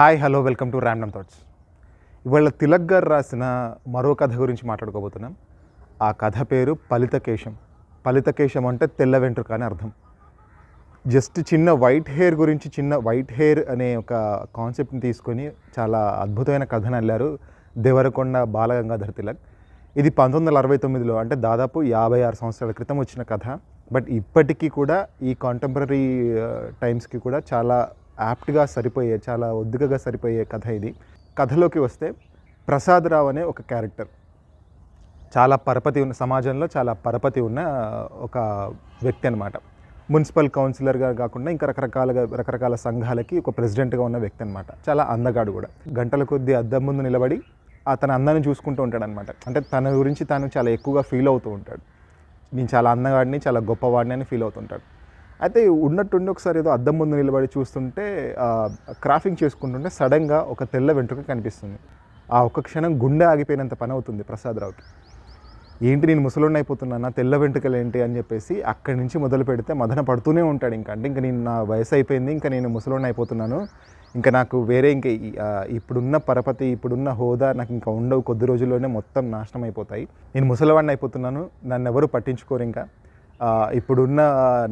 Hi hello welcome to random thoughts. ఇవాళ తిలక్ గారు రాసిన మరో కథ గురించి మాట్లాడుకోబోతున్నాం. ఆ కథ పేరు ఫలితకేశం ఫలితకేశం అంటే తెల్ల వెంట్రుక అని అర్థం. జస్ట్ చిన్న వైట్ హెయిర్ గురించి చిన్న వైట్ హెయిర్ అనే ఒక కాన్సెప్ట్ని తీసుకొని చాలా అద్భుతమైన కథను అల్లారు దేవరకొండ బాలగంగాధర్ తిలక్. ఇది పంతొమ్మిది వందల అరవై తొమ్మిదిలో అంటే దాదాపు యాభై ఆరు సంవత్సరాల క్రితం వచ్చిన కథ. బట్ ఇప్పటికీ కూడా ఈ కాంటెంపరీ టైమ్స్కి కూడా చాలా యాప్ట్గా సరిపోయే చాలా ఒద్దుకగా సరిపోయే కథ ఇది. కథలోకి వస్తే ప్రసాదరావు అనే ఒక క్యారెక్టర్. చాలా పరపతి ఉన్న సమాజంలో చాలా పరపతి ఉన్న ఒక వ్యక్తి అనమాట మున్సిపల్ కౌన్సిలర్గా కాకుండా ఇంకా రకరకాలుగా రకరకాల సంఘాలకి ఒక ప్రెసిడెంట్గా ఉన్న వ్యక్తి అనమాట చాలా అందగాడు కూడా. గంటల కొద్దీ అద్దం ముందు నిలబడి ఆ తన అందాన్ని చూసుకుంటూ ఉంటాడనమాట అంటే తన గురించి తాను చాలా ఎక్కువగా ఫీల్ అవుతూ ఉంటాడు. నేను చాలా అందగాడిని చాలా గొప్పవాడిని అని ఫీల్ అవుతుంటాడు. అయితే ఉన్నట్టుండి ఒకసారి ఏదో అద్దం ముందు నిలబడి చూస్తుంటే క్రాఫింగ్ చేసుకుంటుంటే సడన్గా ఒక తెల్ల వెంట్రుక కనిపిస్తుంది. ఆ ఒక్క క్షణం గుండె ఆగిపోయినంత పని అవుతుంది ప్రసాదరావుకి. ఏంటి నేను ముసలోడిని అయిపోతున్నానా? తెల్ల వెంట్రుకలు ఏంటి అని చెప్పేసి అక్కడి నుంచి మొదలు పెడితే మదన పడుతూనే ఉంటాడు ఇంకా అంటే ఇంకా నేను నా వయసు అయిపోయింది ఇంకా నేను ముసలోడిని అయిపోతున్నాను. ఇంకా నాకు వేరే ఇంకా ఇప్పుడున్న పరపతి ఇప్పుడున్న హోదా నాకు ఇంకా ఉండవు. కొద్ది రోజుల్లోనే మొత్తం నాశనం అయిపోతాయి. నేను ముసలివాడిని అయిపోతున్నాను. నన్ను ఎవరు పట్టించుకోరు ఇంకా. ఇప్పుడున్న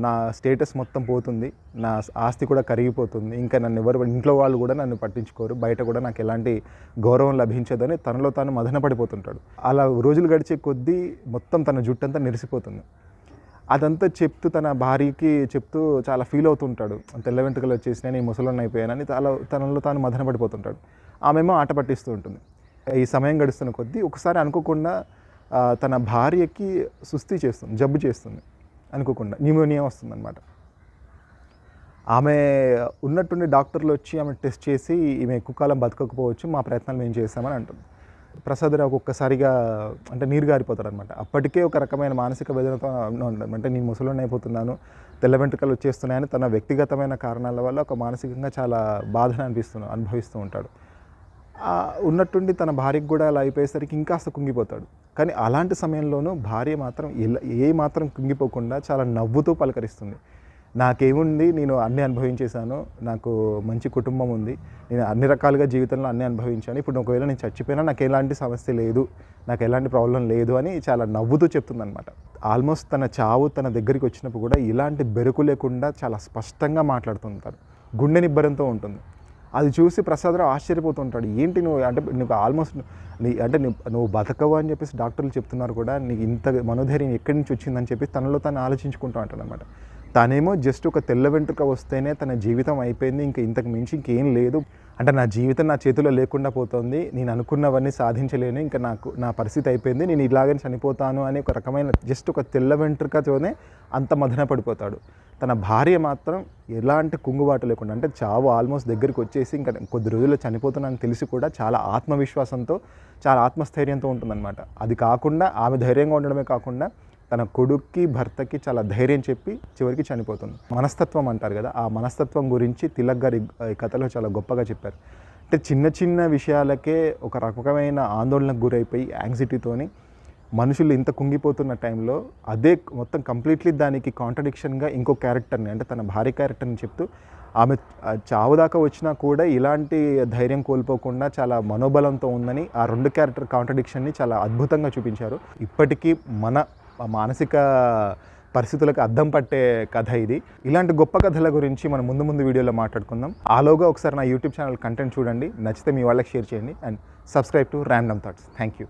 నా స్టేటస్ మొత్తం పోతుంది. నా ఆస్తి కూడా కరిగిపోతుంది. ఇంకా నన్ను ఎవరు ఇంట్లో వాళ్ళు కూడా నన్ను పట్టించుకోరు. బయట కూడా నాకు ఎలాంటి గౌరవం లభించదని తనలో తాను మదన పడిపోతుంటాడు. అలా రోజులు గడిచే కొద్దీ మొత్తం తన జుట్టంతా నెరిసిపోతుంది. అదంతా చెప్తూ తన భార్యకి చెప్తూ చాలా ఫీల్ అవుతుంటాడు. తెల్ల వెంట్రుకలు వచ్చేసి నేను ఈ ముసలోని అయిపోయానని చాలా తనలో తాను మదన పడిపోతుంటాడు. ఆమెమో ఆట పట్టిస్తూ ఉంటుంది. ఈ సమయం గడుస్తున్న కొద్దీ ఒకసారి అనుకోకుండా తన భార్యకి సుస్థి చేస్తుంది జబ్బు చేస్తుంది. అనుకోకుండా న్యూమోనియా వస్తుందన్నమాట. ఆమె ఉన్నట్టుండి డాక్టర్లు వచ్చి ఆమె టెస్ట్ చేసి ఈమె ఎక్కువ కాలం బతకకపోవచ్చు మా ప్రయత్నాలు మేము చేస్తామని అంటుంది. ప్రసాదరావు ఒక్కొక్కసారిగా అంటే నీరు గారిపోతాడు అనమాట అప్పటికే ఒక రకమైన మానసిక వేదనతో ఉంటాడు అంటే నేను ముసలోని అయిపోతున్నాను తెల్ల వెంట్రుకలు వచ్చేస్తున్నాయని తన వ్యక్తిగతమైన కారణాల వల్ల ఒక మానసికంగా చాలా బాధను అనిపిస్తున్నాడు అనుభవిస్తూ ఉంటాడు. ఉన్నట్టుండి తన భార్యకు కూడా అలా అయిపోయేసరికి ఇంకాస్త కుంగిపోతాడు. కానీ అలాంటి సమయంలోనూ భార్య మాత్రం ఏ మాత్రం కుంగిపోకుండా చాలా నవ్వుతూ పలకరిస్తుంది. నాకేముంది? నేను అన్నీ అనుభవించేశాను. నాకు మంచి కుటుంబం ఉంది. నేను అన్ని రకాలుగా జీవితంలో అన్నీ అనుభవించాను. ఇప్పుడు ఒకవేళ నేను చచ్చిపోయినా నాకు ఎలాంటి సమస్య లేదు. నాకు ఎలాంటి ప్రాబ్లం లేదు అని చాలా నవ్వుతూ చెప్తుందనమాట ఆల్మోస్ట్ తన చావు తన దగ్గరికి వచ్చినప్పుడు కూడా ఇలాంటి బెరుకు లేకుండా చాలా స్పష్టంగా మాట్లాడుతుంటారు. గుండె నిబ్బరంతో ఉంటుంది. అది చూసి ప్రసాదరావు ఆశ్చర్యపోతుంటాడు ఏంటి నువ్వు అంటే నీకు ఆల్మోస్ట్ నీ అంటే నువ్వు బతకవు అని చెప్పేసి డాక్టర్లు చెప్తున్నారు కూడా నీకు ఇంత మనోధైర్యం ఎక్కడి నుంచి వచ్చిందని చెప్పి తనలో తను ఆలోచించుకుంటూ ఉంటాడు అనమాట తానేమో జస్ట్ ఒక తెల్ల వెంట్రుక వస్తేనే తన జీవితం అయిపోయింది ఇంకా ఇంతకు మించి ఇంకేం లేదు. అంటే నా జీవితం నా చేతిలో లేకుండా పోతుంది నేను అనుకున్నవన్నీ సాధించలేను ఇంకా నాకు నా పరిస్థితి అయిపోయింది నేను ఇలాగే చనిపోతాను అనే ఒక రకమైన జస్ట్ ఒక తెల్ల వెంట్రుకతోనే అంత మదన పడిపోతాడు. తన భార్య మాత్రం ఎలాంటి కుంగుబాటు లేకుండా అంటే చావు ఆల్మోస్ట్ దగ్గరికి వచ్చేసి ఇంకా కొద్ది రోజుల్లో చనిపోతున్నానని తెలిసి కూడా చాలా ఆత్మవిశ్వాసంతో చాలా ఆత్మస్థైర్యంతో ఉంటుందన్నమాట. అది కాకుండా ఆమె ధైర్యంగా ఉండడమే కాకుండా తన కొడుక్కి భర్తకి చాలా ధైర్యం చెప్పి చివరికి చనిపోతుంది. మనస్తత్వం అంటారు కదా ఆ మనస్తత్వం గురించి తిలక్ గారి కథలో చాలా గొప్పగా చెప్పారు. అంటే చిన్న చిన్న విషయాలకే ఒక రకమైన ఆందోళనకు గురైపోయి యాంగ్జైటీతోని మనుషులు ఇంత కుంగిపోతున్న టైంలో అదే మొత్తం కంప్లీట్లీ దానికి కాంట్రడిక్షన్గా ఇంకో క్యారెక్టర్ని అంటే తన భార్య క్యారెక్టర్ని చెప్తూ ఆమె చావుదాకా చావు దాకా వచ్చినా కూడా ఇలాంటి ధైర్యం కోల్పోకుండా చాలా మనోబలంతో ఉందని ఆ రెండు క్యారెక్టర్ కాంట్రడిక్షన్ని చాలా అద్భుతంగా చూపించారు. ఇప్పటికీ మన మానసిక పరిస్థితులకు అద్దం పట్టే కథ ఇది. ఇలాంటి గొప్ప కథల గురించి మనం ముందు ముందు వీడియోలో మాట్లాడుకుందాం. ఆలోగా ఒకసారి నా యూట్యూబ్ ఛానల్ కంటెంట్ చూడండి నచ్చితే మీ వాళ్ళకి షేర్ చేయండి and subscribe to random thoughts. Thank you